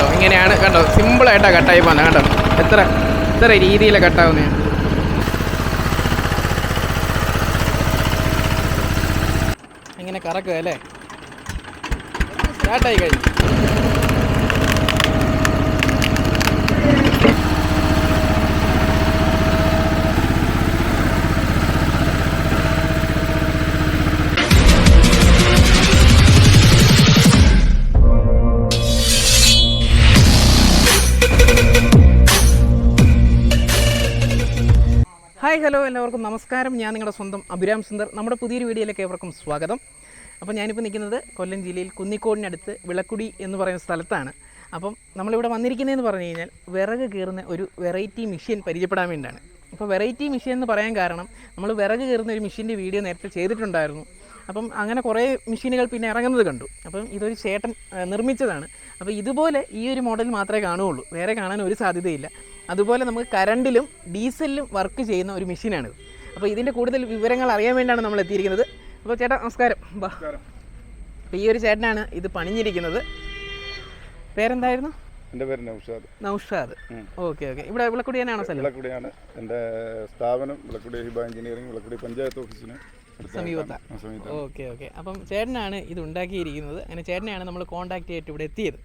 കണ്ടോ? ഇങ്ങനെയാണ് കണ്ടോ? സിമ്പിളായിട്ടാണ് കട്ടായി പോകുന്നത് കണ്ടോ? എത്ര എത്ര രീതിയിൽ കട്ടാവുന്നത് ഇങ്ങനെ കറക്കുക അല്ലേ? സ്റ്റാർട്ടായി കഴിഞ്ഞു. ഹായ് ഹലോ എല്ലാവർക്കും നമസ്കാരം. ഞാൻ നിങ്ങളുടെ സ്വന്തം അഭിരാം സുന്ദർ. നമ്മുടെ പുതിയൊരു വീഡിയോയിലേക്ക് ഏവർക്കും സ്വാഗതം. അപ്പോൾ ഞാനിപ്പോൾ നിൽക്കുന്നത് കൊല്ലം ജില്ലയിൽ കുന്നിക്കോടിനടുത്ത് വിളക്കുടി എന്ന് പറയുന്ന സ്ഥലത്താണ്. അപ്പം നമ്മളിവിടെ വന്നിരിക്കുന്നതെന്ന് പറഞ്ഞു കഴിഞ്ഞാൽ വിറക് കീറുന്ന ഒരു വെറൈറ്റി മെഷീൻ പരിചയപ്പെടാൻ വേണ്ടിയാണ്. അപ്പോൾ വെറൈറ്റി മെഷീൻ എന്ന് പറയാൻ കാരണം നമ്മൾ വിറക് കീറുന്ന ഒരു മെഷീന്റെ വീഡിയോ നേരത്തെ ചെയ്തിട്ടുണ്ടായിരുന്നു. അപ്പം അങ്ങനെ കുറേ മെഷീനുകൾ പിന്നെ ഇറങ്ങുന്നത് കണ്ടു. അപ്പം ഇതൊരു ചേട്ടൻ നിർമ്മിച്ചതാണ്. അപ്പോൾ ഇതുപോലെ ഈ ഒരു മോഡൽ മാത്രമേ കാണുകയുള്ളൂ. വേറെ കാണാൻ ഒരു സാധ്യതയില്ല. അതുപോലെ നമുക്ക് കറണ്ടിലും ഡീസലിലും വർക്ക് ചെയ്യുന്ന ഒരു മെഷീനാണിത് അപ്പോൾ ഇതിന്റെ കൂടുതൽ വിവരങ്ങൾ അറിയാൻ വേണ്ടിയാണ് നമ്മൾ എത്തിയിരിക്കുന്നത്. അപ്പോൾ ചേട്ടാ നമസ്കാരം. അപ്പോൾ ഈ ഒരു ചേട്ടനാണ് ഇത് പണിഞ്ഞിരിക്കുന്നത്. പേരെന്തായിരുന്നു? എന്റെ പേര് നൗഷാദ്. നൗഷാദ്. Okay okay. ഇവിടെ വിളക്കുടി തന്നെയാണോ സ്ഥലം? വിളക്കുടിയാണ്. എന്റെ സ്ഥാപനം വിളക്കുടി ഹിബ എഞ്ചിനീയറിംഗ് വിളക്കുടി പഞ്ചായത്ത് ഓഫീസിന് സമീപത്താണ്. Okay okay. അപ്പം ചേട്ടനാണ് ഇത് ഉണ്ടാക്കിയിരിക്കുന്നത്. അങ്ങനെ ചേട്ടനെയാണ് നമ്മൾ കോൺടാക്ട് ചെയ്തിട്ട് ഇവിടെ എത്തിയത്.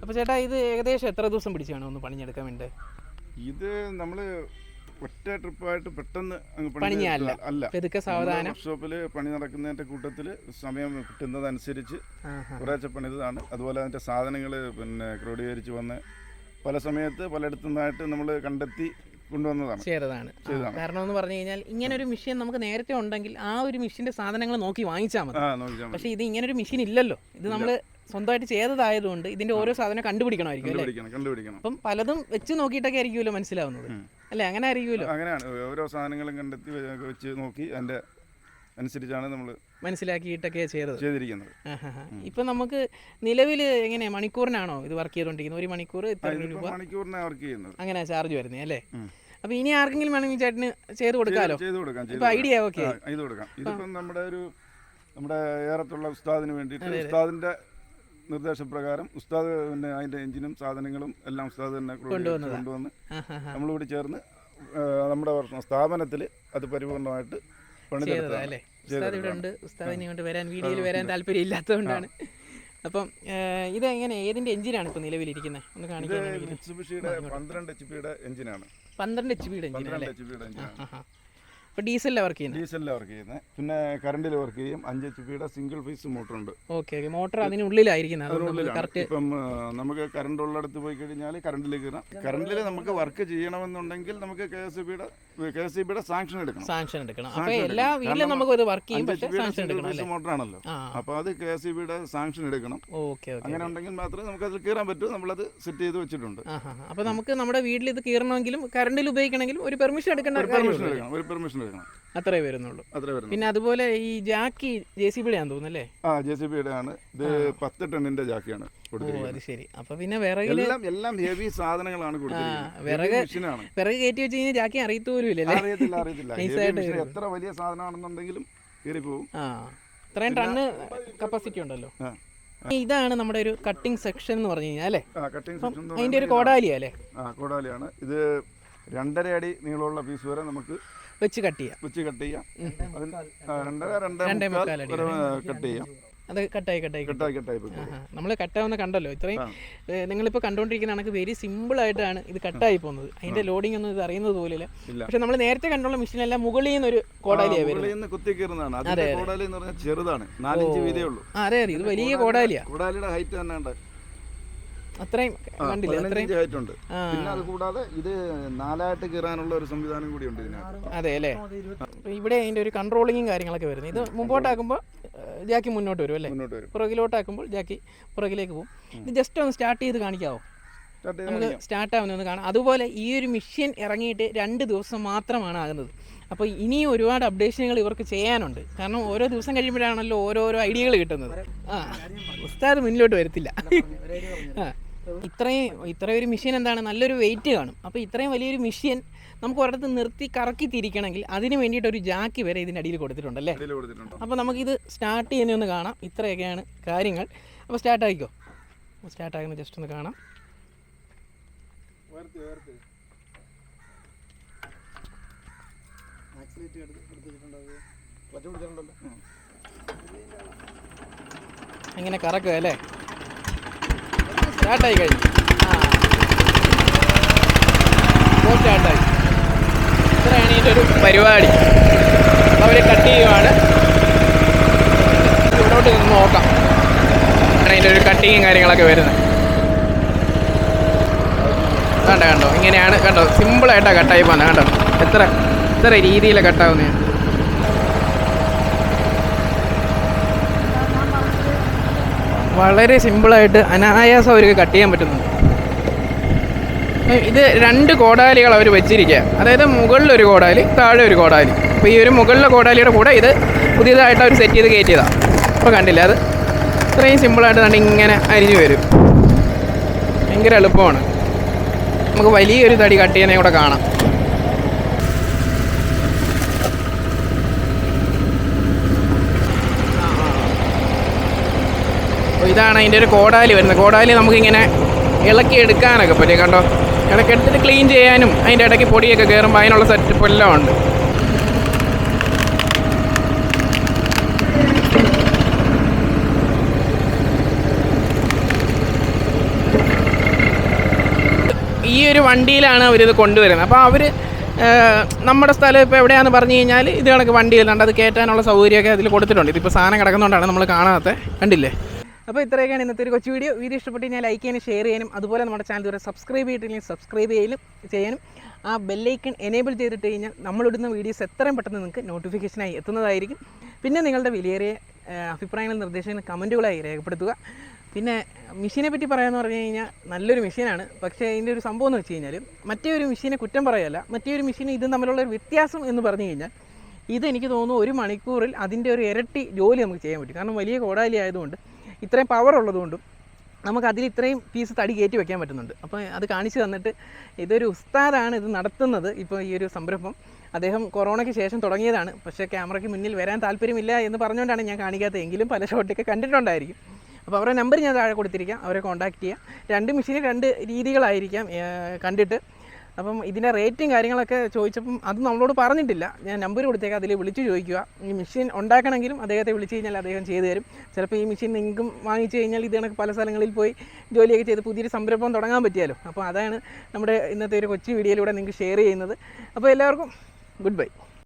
അപ്പോൾ ചേട്ടാ ഇത് ഏകദേശം എത്ര ദിവസം പിടിച്ചാണ് ഒന്ന് പണിഞ്ഞെടുക്കാൻ വേണ്ടി ഇത് നമ്മൾ ഒറ്റ ട്രിപ്പായിട്ട് പെട്ടെന്ന് അങ്ങ് പണി പണിഞ്ഞല്ല. തീർത്തതാ- അല്ല. പെതുക്കെ സാവധാനം. വർക്ക്ഷോപ്പിൽ പണി നടക്കുന്നതിന്റെ കൂട്ടത്തിൽ സമയം കിട്ടുന്നതനുസരിച്ച് ഒരാഴ്ച കുറേശ്ശെ പണിതാണ് അതുപോലെ അതിന്റെ സാധനങ്ങൾ പിന്നെ ക്രോഡീകരിച്ച് വന്ന് പല സമയത്ത് പലയിടത്തു നിന്നായിട്ട് നമ്മൾ കണ്ടെത്തി കൊണ്ടുവന്നതാണ്. ചെയ്തതാണ്. കാരണം എന്ന് പറഞ്ഞു കഴിഞ്ഞാൽ ഇങ്ങനെ ഒരു മെഷീൻ നമുക്ക് നേരത്തെ ഉണ്ടെങ്കിൽ ആ ഒരു മെഷീന്റെ സാധനങ്ങൾ നോക്കി വാങ്ങിച്ചാൽ മതി. പക്ഷെ നോക്കിയാൽ മതി. പക്ഷേ ഇത് ഇങ്ങനെ ഒരു മെഷീൻ ഇല്ലല്ലോ. ഇത് നമ്മൾ സ്വന്തമായിട്ട് ചെയ്തതായതുകൊണ്ട് ഇതിന്റെ ഓരോ സാധനം കണ്ടുപിടിക്കണമായിരിക്കും അല്ലേ? കണ്ടുപിടിക്കണം കണ്ടുപിടിക്കണം. അപ്പം പലതും വെച്ച് നോക്കിയിട്ടൊക്കെ ആയിരിക്കുമല്ലോ മനസ്സിലാവുന്നത് അല്ലെ? അങ്ങനെ ആയിരിക്കുമല്ലോ അങ്ങനെയാണ്. ഓരോ സാധനങ്ങളും കണ്ടെത്തി വെച്ച് നോക്കി അതിന്റെ അനുസരിച്ചാണ് നമ്മൾ മനസ്സിലാക്കിയിട്ടൊക്കെ ചെയ്തത്. ചെയ്തിരിക്കുന്നത്. ഇപ്പൊ നമുക്ക് നിലവിൽ എങ്ങനെയാ? മണിക്കൂറിനാണോ ഇത് വർക്ക് ചെയ്തുകൊണ്ടിരിക്കുന്നത് ഒരു മണിക്കൂർ ഇത്ര രൂപ? മണിക്കൂറിനാണ് വർക്ക് ചെയ്യുന്നത്. അങ്ങനെ ചാർജ് വരുന്നത് അല്ലേ. അപ്പൊ ഇനി ആർക്കെങ്കിലും വേണമെങ്കിൽ ചേട്ടന് ചെയ്ത് കൊടുക്കാലോ? ചെയ്ത് കൊടുക്കാം ഐഡിയ ഓക്കെ ചെയ്ത് കൊടുക്കാം. ഇതിപ്പം നമ്മുടെ ഒരു നമ്മുടെ ഏറത്തുള്ള ഉസ്താദിന് വേണ്ടിയിട്ട് ഉസ്താദിന്റെ നിർദ്ദേശപ്രകാരം ഉസ്താദ് പിന്നെ അതിന്റെ എഞ്ചിനും സാധനങ്ങളും എല്ലാം ഉസ്താദ് തന്നെ കൊണ്ടുവന്ന് നമ്മളിവിടെ ചേർന്ന് നമ്മുടെ സ്ഥാപനത്തിൽ അത് പരിപൂർണമായിട്ട് അല്ലേ? ഉസ്താദ് ഇവിടെ ഉണ്ട്. ഉസ്താദിനെ കൊണ്ട് വരാൻ വീഡിയോയിൽ വരാൻ താല്പര്യം ഇല്ലാത്തതുകൊണ്ടാണ്. അപ്പം ഇത് എങ്ങനെ ഏതിന്റെ എഞ്ചിനാണ് ഇപ്പൊ നിലവിലിരിക്കുന്നത്? ഒന്ന് കാണിക്കാൻ പന്ത്രണ്ട് എച്ച് പിയുടെ എഞ്ചിനാണ്. പന്ത്രണ്ട് എച്ച് പിയുടെ എഞ്ചിനാണ് ഡീസലിലാണ് വർക്ക് ചെയ്യുന്നത് ഡീസലിലാണ് വർക്ക് ചെയ്യുന്നത് പിന്നെ കറണ്ടിൽ വർക്ക് ചെയ്യും. അഞ്ച് എച്ച് പിയുടെ സിംഗിൾ ഫേസ് മോട്ടർ ഉണ്ട്. ഓക്കെ മോട്ടർ അതിനുള്ളിലായിരിക്കുന്നത് അതിനുള്ളിലാണ്. കറക്റ്റ് ഇപ്പം നമുക്ക് കറണ്ട് ഉള്ളിടത്ത് പോയി കഴിഞ്ഞാൽ കറണ്ടിൽ കയറാം. കറണ്ടിൽ നമുക്ക് വർക്ക് ചെയ്യണമെന്നുണ്ടെങ്കിൽ നമുക്ക് കെ എസ് ബിയുടെ കെ എസ് ബിയുടെ സാങ്ഷൻ എടുക്കണം. സാങ്ഷൻ എടുക്കണം. അപ്പോൾ എല്ലാ. വീട്ടിലും നമുക്ക് വർക്ക് ചെയ്യും. അഞ്ച് പക്ഷേ സാങ്ഷൻ എടുക്കണം മോട്ടറാണല്ലോ അപ്പൊ അപ്പോൾ അത് കെ എസ് ബിയുടെ സാങ്ഷൻ എടുക്കണം. ഓക്കെ അങ്ങനെ ഉണ്ടെങ്കിൽ മാത്രമേ നമുക്ക് അതിൽ കീറാൻ പറ്റൂ. നമ്മളത് സെറ്റ് ചെയ്ത് വെച്ചിട്ടുണ്ട്. അപ്പോൾ അപ്പൊ നമുക്ക് നമ്മുടെ വീട്ടിൽ ഇത് കീറണമെങ്കിലും കറണ്ടിൽ ഉപയോഗിക്കണമെങ്കിലും ഒരു പെർമിഷൻ എടുക്കേണ്ട പെർമിഷൻ എടുക്കണം. ഒരു പെർമിഷൻ അത്രേ വരുന്നുള്ളൂ. അത്രേ വരുന്നു പിന്നെ അതുപോലെ ഈ ജാക്കി ജെ സി ബിയുടെ ആണെന്ന് തോന്നുന്നല്ലേ ആ ജെ സി ബിയുടെ ആണ് ഇത് പത്ത് ടണ്ണിന്റെ ജാക്കിയാണ് അത് ശരി. അപ്പൊ പിന്നെ വിറകിൽ എല്ലാം എല്ലാം ഹെവി സാധനങ്ങളാണ് വിറക് വിറക് കയറ്റി വെച്ച് കഴിഞ്ഞാൽ ജാക്കി അറിയത്തു പോലും ഇല്ലല്ലേ അറിയത്തില്ല. അറിയത്തില്ല. എത്ര വലിയ സാധനമാണെന്നുണ്ടെങ്കിലും കയറിപ്പോവും ആ ഇത്രയും ടണ്ണ് കപ്പാസിറ്റി ഉണ്ടല്ലോ. ഇതാണ് നമ്മുടെ ഒരു കട്ടിംഗ് സെക്ഷൻ എന്ന് പറഞ്ഞു കഴിഞ്ഞാൽ അല്ലേ? അതിന്റെ ഒരു കോടാലിയ അല്ലേ? ആ കോടാലിയാണ്. ഇത് രണ്ടര അടി നീളമുള്ള പീസ് വരെ നമുക്ക് വെച്ച് കട്ട് ചെയ്യാം. വെച്ച് കട്ട് ചെയ്യാം. രണ്ടര രണ്ടേ മുക്കാൽ കട്ട് അത് കട്ടായി കട്ടായി കട്ടായി കട്ടായി നമ്മൾ കട്ടാവുന്ന കണ്ടല്ലോ ഇത്രയും നിങ്ങളിപ്പോൾ കണ്ടുകൊണ്ടിരിക്കുന്ന കണക്ക് വെരി സിമ്പിൾ ആയിട്ടാണ് ഇത് കട്ടായി പോകുന്നത്. അതിന്റെ ലോഡിംഗ് ഒന്നും ഇത് അറിയുന്നത് പോലില്ല. ഇല്ല. പക്ഷെ നമ്മൾ നേരത്തെ കണ്ടുള്ള മെഷീനെല്ലാം മുകളിൽ നിന്ന് ഒരു കോടാലിയാണ് വരുന്നത് കുത്തി കയറുന്നതാണ്. കോടാലി എന്ന് പറഞ്ഞാൽ ചെറുതാണ്. നാലഞ്ച് വീതേ ഉള്ളൂ. ആ അതെ അതെ. ഇത് വലിയ കോടാലിയാ കോടാലിയുടെ ഹൈറ്റ് തന്നെ ഉണ്ട് അത്രയും കണ്ടില്ല? അത്രയും. പിന്നെ അത് കൂടാതെ ഇത് നാലായിട്ട് കയറാനുള്ള ഒരു സംവിധാനം കൂടി ഉണ്ട് ഇതിനകത്ത്. അതെ അല്ലേ? ഇവിടെ അതിന്റെ ഒരു കൺട്രോളിങ്ങും കാര്യങ്ങളൊക്കെ വരുന്നത് ഇത് മുമ്പോട്ടാക്കുമ്പോൾ ജാക്കി മുന്നോട്ട് വരും അല്ലേ? മുന്നോട്ട് വരും. പുറകിലോട്ടാക്കുമ്പോൾ ജാക്കി പുറകിലേക്ക് പോകും. ഇത് ജസ്റ്റ് ഒന്ന് സ്റ്റാർട്ട് ചെയ്ത് കാണിക്കാവോ? സ്റ്റാർട്ട് നമുക്ക് സ്റ്റാർട്ട് ആവുന്നൊന്ന് കാണാം. അതുപോലെ ഈ ഒരു മിഷ്യൻ ഇറങ്ങിയിട്ട് രണ്ട് ദിവസം മാത്രമാണ് ആകുന്നത്. അപ്പോൾ ഇനിയും ഒരുപാട് അപ്ഡേഷനുകൾ ഇവർക്ക് ചെയ്യാനുണ്ട്. കാരണം ഓരോ ദിവസം കഴിയുമ്പോഴാണല്ലോ ഓരോരോ ഐഡിയകൾ കിട്ടുന്നത്. ആ ഉസ്താദ് മുന്നിലോട്ട് വരത്തില്ല. ആ. ഇത്രയും ഇത്രയും ഒരു മെഷീൻ എന്താണ്? നല്ലൊരു വെയിറ്റ് കാണും. അപ്പോൾ ഇത്രയും വലിയൊരു മെഷീൻ നമുക്ക് ഒരിടത്ത് നിർത്തി കറക്കി തിരിക്കണമെങ്കിൽ അതിന് വേണ്ടിയിട്ട് ഒരു ജാക്കി വരെ ഇതിന്റെ അടിയിൽ കൊടുത്തിട്ടുണ്ടല്ലേ അപ്പോൾ നമുക്കിത് സ്റ്റാർട്ട് ചെയ്യുന്നതൊന്ന് കാണാം. ഇത്രയൊക്കെയാണ് കാര്യങ്ങൾ. അപ്പോൾ സ്റ്റാർട്ട് ആയിക്കോ? സ്റ്റാർട്ട് ആകുന്ന. ജസ്റ്റ് ഒന്ന് കാണാം. ഇങ്ങനെ കറക്കുക അല്ലേ? സ്റ്റാർട്ടായി കഴിഞ്ഞു. സ്റ്റാർട്ടായി. ഇത്രയാണ് ഇതിന്റെ ഒരു പരിപാടി. അവർ കട്ട് ചെയ്യുവാണ്. ഇവിടോട്ട് നിന്ന് നോക്കാം. ആണ് ഇതിന്റെ ഒരു കട്ടിങ്ങും കാര്യങ്ങളൊക്കെ വരുന്നത്. കണ്ടോ കണ്ടോ? ഇങ്ങനെയാണ് കണ്ടോ? സിമ്പിളായിട്ടാണ് കട്ടായി പോകുന്നത് കണ്ടോ? എത്ര എത്ര രീതിയിൽ കട്ടാവുന്നത് വളരെ സിമ്പിളായിട്ട് അനായാസം അവർക്ക് കട്ട് ചെയ്യാൻ പറ്റുന്നുണ്ട്. ഇത് രണ്ട് കോടാലികൾ അവർ വെച്ചിരിക്കുക അതായത് മുകളിലൊരു കോടാലി താഴെ ഒരു കോടാലി. അപ്പോൾ ഈ ഒരു മുകളിലെ കോടാലിയുടെ കൂടെ ഇത് പുതിയതായിട്ട് അവർ സെറ്റ് ചെയ്ത് കയറ്റിയതാണ് അപ്പോൾ കണ്ടില്ല അത്? ഇത്രയും സിമ്പിളായിട്ട് തന്നെ ഇങ്ങനെ അരിഞ്ഞു വരും. ഭയങ്കര എളുപ്പമാണ്. നമുക്ക് വലിയൊരു തടി കട്ട് ചെയ്യാനേ കൂടെ കാണാം. ഇതാണ് അതിന്റെ ഒരു കോടാലി വരുന്നത്. കോടാലി നമുക്കിങ്ങനെ ഇളക്കി എടുക്കാനൊക്കെ പറ്റും. കണ്ടോ? ഇടയ്ക്ക് എടുത്തിട്ട് ക്ലീൻ ചെയ്യാനും അതിന്റെ ഇടയ്ക്ക് പൊടിയൊക്കെ കയറുമ്പോൾ അതിനുള്ള സെറ്റപ്പ് എല്ലാം ഉണ്ട്. ഈ ഒരു വണ്ടിയിലാണ് അവരിത് കൊണ്ടുവരുന്നത്. അപ്പോൾ അവർ നമ്മുടെ സ്ഥലം ഇപ്പോൾ എവിടെയാണെന്ന് പറഞ്ഞു കഴിഞ്ഞാൽ ഇത് കണക്ക് വണ്ടിയിലുണ്ട് അത് കയറ്റാനുള്ള സൗകര്യമൊക്കെ അതിൽ കൊടുത്തിട്ടുണ്ട്. ഇതിപ്പോൾ സാധനം കിടക്കുന്നതുകൊണ്ടാണ് നമ്മൾ കാണാത്ത. കണ്ടില്ലേ? അപ്പോൾ ഇത്രയൊക്കെയാണ് ഇന്നത്തെ ഒരു കൊച്ചു വീഡിയോ. വീഡിയോ ഇഷ്ടപ്പെട്ട് കഴിഞ്ഞാൽ ലൈക്ക് ചെയ്യാനും ഷെയർ ചെയ്യാനും അതുപോലെ നമ്മുടെ ചാനൽ ഇതുവരെ സബ്സ്ക്രൈബ് ചെയ്തിട്ടില്ലെങ്കിൽ സബ്സ്ക്രൈബ് ചെയ്യലും ചെയ്യാനും ആ ബെല്ലൈക്കൺ എനേബിൾ ചെയ്തിട്ട് കഴിഞ്ഞാൽ നമ്മളിടുന്ന വീഡിയോസ് എത്രയും പെട്ടെന്ന് നിങ്ങൾക്ക് നോട്ടിഫിക്കേഷനായി എത്തുന്നതായിരിക്കും. പിന്നെ നിങ്ങളുടെ വിലയേറിയ അഭിപ്രായങ്ങൾ നിർദ്ദേശങ്ങളും കമന്റുകളായി രേഖപ്പെടുത്തുക. പിന്നെ മെഷീനെ പറ്റി പറയാമെന്ന് പറഞ്ഞു കഴിഞ്ഞാൽ നല്ലൊരു മെഷീനാണ് പക്ഷേ അതിന്റെ ഒരു സംഭവം എന്ന് വെച്ച് കഴിഞ്ഞാൽ മറ്റേ ഒരു മെഷീനെ കുറ്റം പറയല്ല മറ്റേ ഒരു മെഷീൻ ഇതും തമ്മിലുള്ള ഒരു വ്യത്യാസം എന്ന് പറഞ്ഞു കഴിഞ്ഞാൽ ഇത് എനിക്ക് തോന്നുന്നു ഒരു മണിക്കൂറിൽ അതിന്റെ ഒരു ഇരട്ടി ജോലി നമുക്ക് ചെയ്യാൻ പറ്റും. കാരണം വലിയ കോടാലി ആയതുകൊണ്ട് ഇത്രയും പവർ ഉള്ളതുകൊണ്ടും നമുക്ക് അതിൽ ഇത്രയും പീസ് തടി കയറ്റി വെക്കാൻ പറ്റുന്നുണ്ട്. അപ്പോൾ അത് കാണിച്ചു തന്നിട്ട് ഇതൊരു ഉസ്താദാണ് ഇത് നടത്തുന്നത്. ഇപ്പോൾ ഈ ഒരു സംരംഭം അദ്ദേഹം കൊറോണയ്ക്ക് ശേഷം തുടങ്ങിയതാണ്. പക്ഷേ ക്യാമറയ്ക്ക് മുന്നിൽ വരാൻ താല്പര്യമില്ല എന്ന് പറഞ്ഞുകൊണ്ടാണ് ഞാൻ കാണിക്കാത്തത്. എങ്കിലും പല ഷോട്ടൊക്കെ കണ്ടിട്ടുണ്ടായിരിക്കും. അപ്പോൾ അവരുടെ നമ്പർ ഞാൻ താഴെ കൊടുത്തിരിക്കാം. അവരെ കോൺടാക്റ്റ് ചെയ്യാം. രണ്ട് മെഷീന് രണ്ട് രീതികളായിരിക്കാം കണ്ടിട്ട് അപ്പം ഇതിന്റെ റേറ്റും കാര്യങ്ങളൊക്കെ ചോദിച്ചപ്പം അത് നമ്മളോട് പറഞ്ഞിട്ടില്ല. ഞാൻ നമ്പർ കൊടുത്തേക്കാം അതിൽ വിളിച്ച് ചോദിക്കുക. ഈ മെഷീൻ ഉണ്ടാക്കണമെങ്കിലും അദ്ദേഹത്തെ വിളിച്ച് കഴിഞ്ഞാൽ അദ്ദേഹം ചെയ്തു തരും. ചിലപ്പോൾ ഈ മെഷീൻ നിങ്ങൾക്കും വാങ്ങിച്ചു കഴിഞ്ഞാൽ ഇത് കണക്ക് പല സ്ഥലങ്ങളിൽ പോയി ജോലിയൊക്കെ ചെയ്ത് പുതിയൊരു സംരംഭം തുടങ്ങാൻ പറ്റിയാലോ. അപ്പോൾ അതാണ് നമ്മുടെ ഇന്നത്തെ ഒരു കൊച്ചു വീഡിയോയിലൂടെ നിങ്ങൾക്ക് ഷെയർ ചെയ്യുന്നത്. അപ്പോൾ എല്ലാവർക്കും ഗുഡ് ബൈ